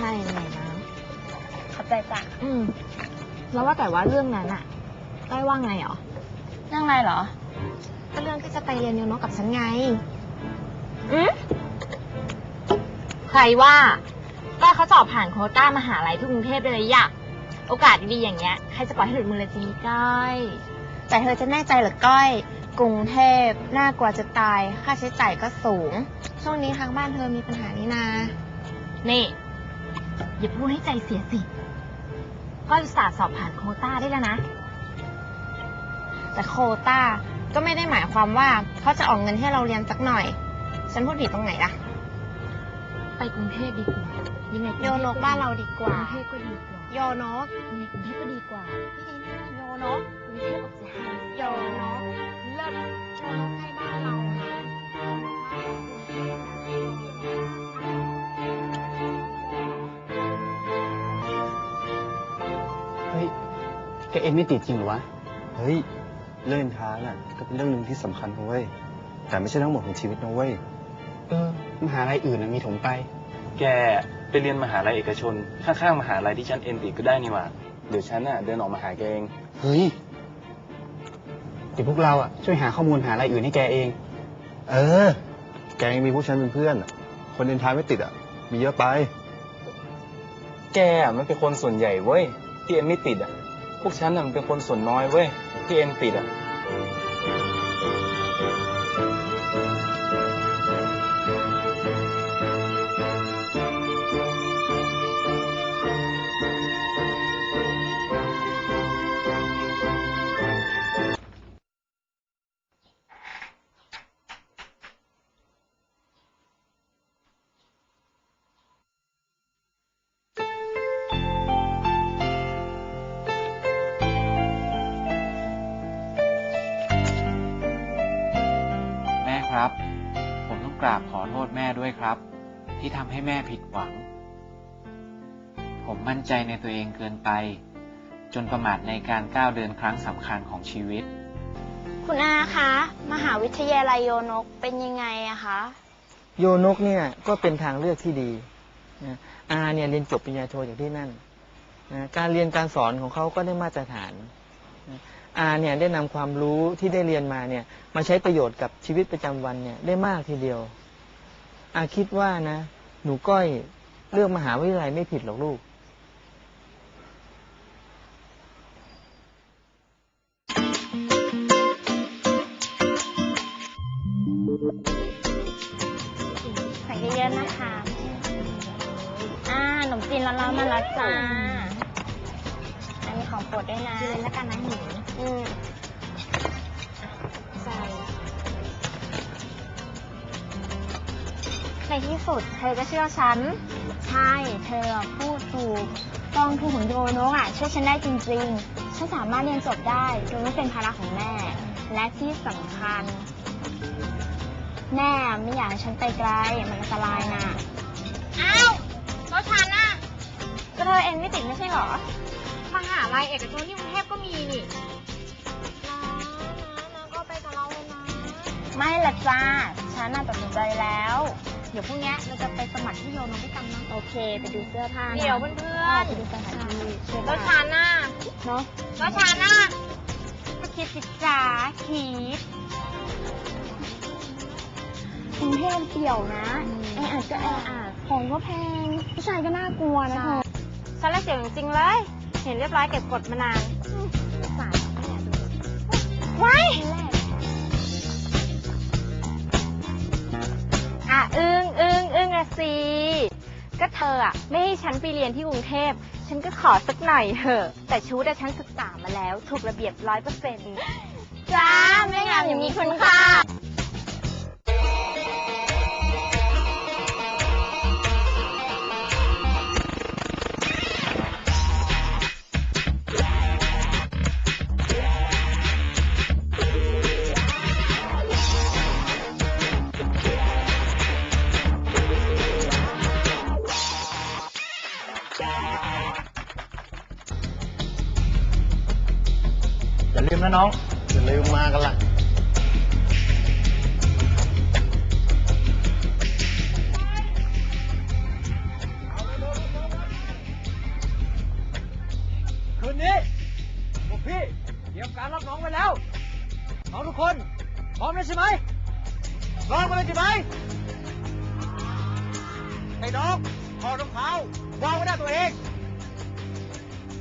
จริงๆเลยอะนายไหนนะขอบใจจ้ะอืม แล้วว่าแต่ว่าเรื่องนั้นอะได้ว่าไงเหรอเรื่องอะไรเหรอ ก็เรื่องที่จะไปเรียนยูโนกับฉันไง อืมใครว่าก็เขาสอบผ่านโควต้ามหาลัยที่กรุงเทพได้เลยอะโอกาสดีๆอย่างเงี้ยใครจะปล่อยให้หลุดมือเลยจีก้อยแต่เธอจะแน่ใจเหรือก้อย กรุงเทพน่ากลัวจะตาย ค่าใช้จ่ายก็สูง ช่วงนี้ทางบ้านเธอมีปัญหานี่นา นี่ อย่าพูดให้ใจเสียสิก้อยอุตส่าห์สอบผ่านโควต้าได้แล้วนะ แต่โควต้าก็ไม่ได้หมายความว่าเขาจะออกเงินให้เราเรียนสักหน่อย ฉันพูดผิดตรงไหนล่ะ ไปกรุงเทพดีกว่า ยังไงรุงทพโยนกบ้านเราดีกว่ารุงเทพก็ดีกว่า โยนกยังไงกรุงเทพก็ดีกว่าโยนกกรุงเทพออกจะไฮโยนกเลิศโยนกใกล้บ้านเรา เอ็นไม่ติดจริงเหรอวะ เฮ้ย เรื่องท้าน่ะ ก็เป็นเรื่องหนึ่งที่สำคัญนะเว้ย แต่ไม่ใช่ทั้งหมดของชีวิตนะเว้ย เออ มหาลัยอื่นนะมีถมไป แกไปเรียนมหาลัยเอกชน ข้างๆมหาลัยที่ฉันเอ็นติดก็ได้นี่หว่า เดี๋ยวฉันน่ะเดินออกมาหาแกเอง เฮ้ยเดี๋ยวพวกเราอะช่วยหาข้อมูลหาลัยอื่นให้แกเอง เออ แกยังมีพวกฉันเป็นเพื่อนอะคนเดินท้ายไม่ติดอะ มีเยอะไป แกอะมันเป็นคนส่วนใหญ่เว้ยที่เอ็นไม่ติดอะ พวกฉันน่ะมันเป็นคนส่วนน้อยเว้ยที่เอ็นติดอะ กราบขอโทษแม่ด้วยครับ ที่ทำให้แม่ผิดหวัง ผมมั่นใจในตัวเองเกินไป จนประมาทในการก้าวเดินครั้งสำคัญของชีวิต คุณอาคะ มหาวิทยาลัยโยนกเป็นยังไงอะคะ โยนกเนี่ยก็เป็นทางเลือกที่ดีนะอาเนี่ยเรียนจบปริญญาโทจากที่นั่นนะการเรียนการสอนของเขาก็ได้มาตรฐานนะ อาเนี่ยได้นำความรู้ที่ได้เรียนมาเนี่ยมาใช้ประโยชน์กับชีวิตประจำวันเนี่ยได้มากทีเดียว อาคิดว่านะ หนูก้อยเลือกมหาวิทยาลัยไม่ผิดหรอกลูกใส่เยอะๆนะคะ อ่าขนมจีนร้อนๆมาแล้วจ้า อันนี้ของโปรดด้วยนะกินเลยแล้วกันนะหนูอืมใส่ในที่สุดเธอก็เชื่อฉัน ใช่ เธอพูดถูกกองทุนของโยโนะอะช่วยฉันได้จริงๆ ฉันสามารถเรียนจบได้โดยไม่เป็นภาระของแม่ และที่สำคัญ แม่ไม่อยากให้ฉันไปไกลมันอันตรายนะอ้าวรถฉันน่ะก็เธอเองไม่ติดไม่ใช่เหรอ มหาลัยเอกชนที่กรุงเทพก็มีนี่ ไม่ละจ้า ฉันน่ะตัดสินใจแล้ว เดี๋ยวพรุ่งนี้เราจะไปสมัครที่โยนด้วยกันนะโอเค ไปดูเสื้อผ้านะเดี๋ยวเพื่อนไปดูสถานที่ช่วยๆบ้าแล้วนฉันน่ะเนาะแล้วฉันน่ะก็คิดสิจ้าคิดกรุงเทพเปี่ยวนะแออัดก็แออัดของก็แพงผู้ชายก็น่ากลัวนะเธอฉันละเสียงจริงๆเลย เห็นเรียบร้อยเก็บกดมานาน ธออะไม่ให้ฉันไปเรียนที่กรุงเทพ ฉันก็ขอสักหน่อยเถอะ แต่ชุดอะฉันศึกษามาแล้ว ถูกระเบียบร้อยเปอร์เซ็นต์จ้าไม่งามอย่างมีคุณค่า นะน้องจะเาลืมมากันละคืนนี้พวกพี่เตรียมการรับน้องไว้แล้ว น้องทุกคน พร้อมแล้วใช่ไหมร้องมาเลยใช่ไหมไอ้น้องถอดรองเท้าวางไว้หน้าตัวเอง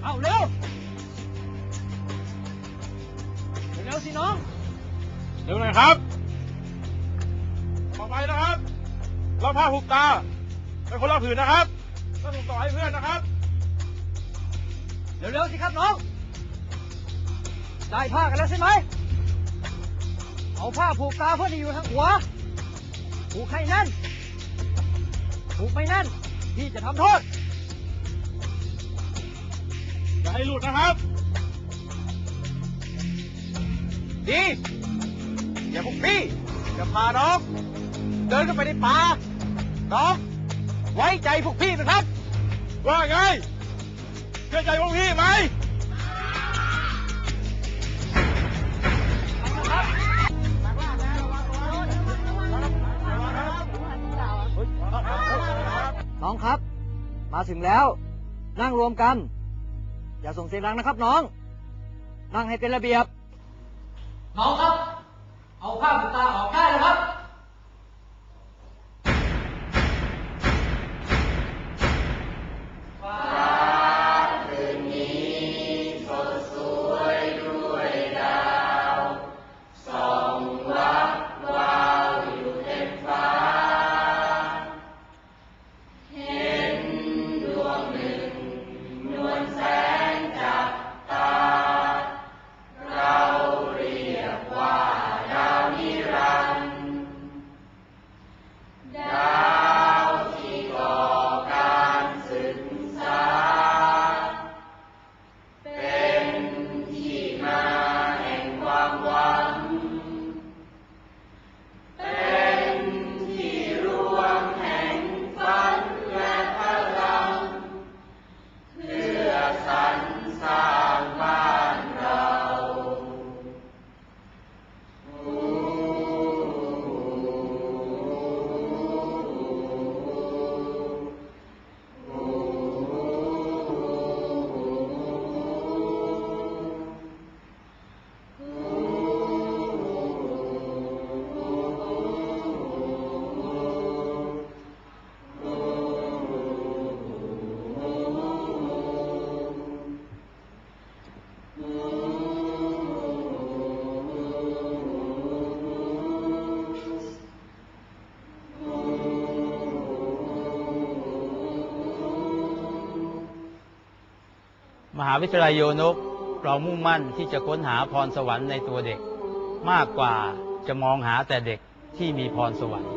เอาเร็ว วๆสิน้อง เร็วหน่อยครับ ต่อไปนะครับเราผ้าผูกตาเป็นคนละผืนนะครับต้องส่งต่อให้เพื่อนนะครับ เร็วๆสิครับน้อง ได้ผ้ากันแล้วใช่ไหม เอาผ้าผูกตาเพื่อที่อยู่ทางหัว ผูกให้แน่น ผูกไม่แน่น พี่จะทำโทษอย่าให้หลุดนะครับ ดีอย่าพวกพี่จะพาน้อง เดินเข้าไปในป่าน้องไว้ใจพวกพี่นะครับ ว่าไงเชื่อใจพวกพี่ไหมน้องครับ มาถึงแล้ว นั่งรวมกัน อย่าส่งเสียงดังนะครับน้อง นั่งให้เป็นระเบียบ น้องครับ เอาผ้าปิดตาออกได้แล้วครับ มหาวิทยาลัยโยนกเรามุ่งมั่นที่จะค้นหาพรสวรรค์ในตัวเด็ก มากกว่าจะมองหาแต่เด็กที่มีพรสวรรค์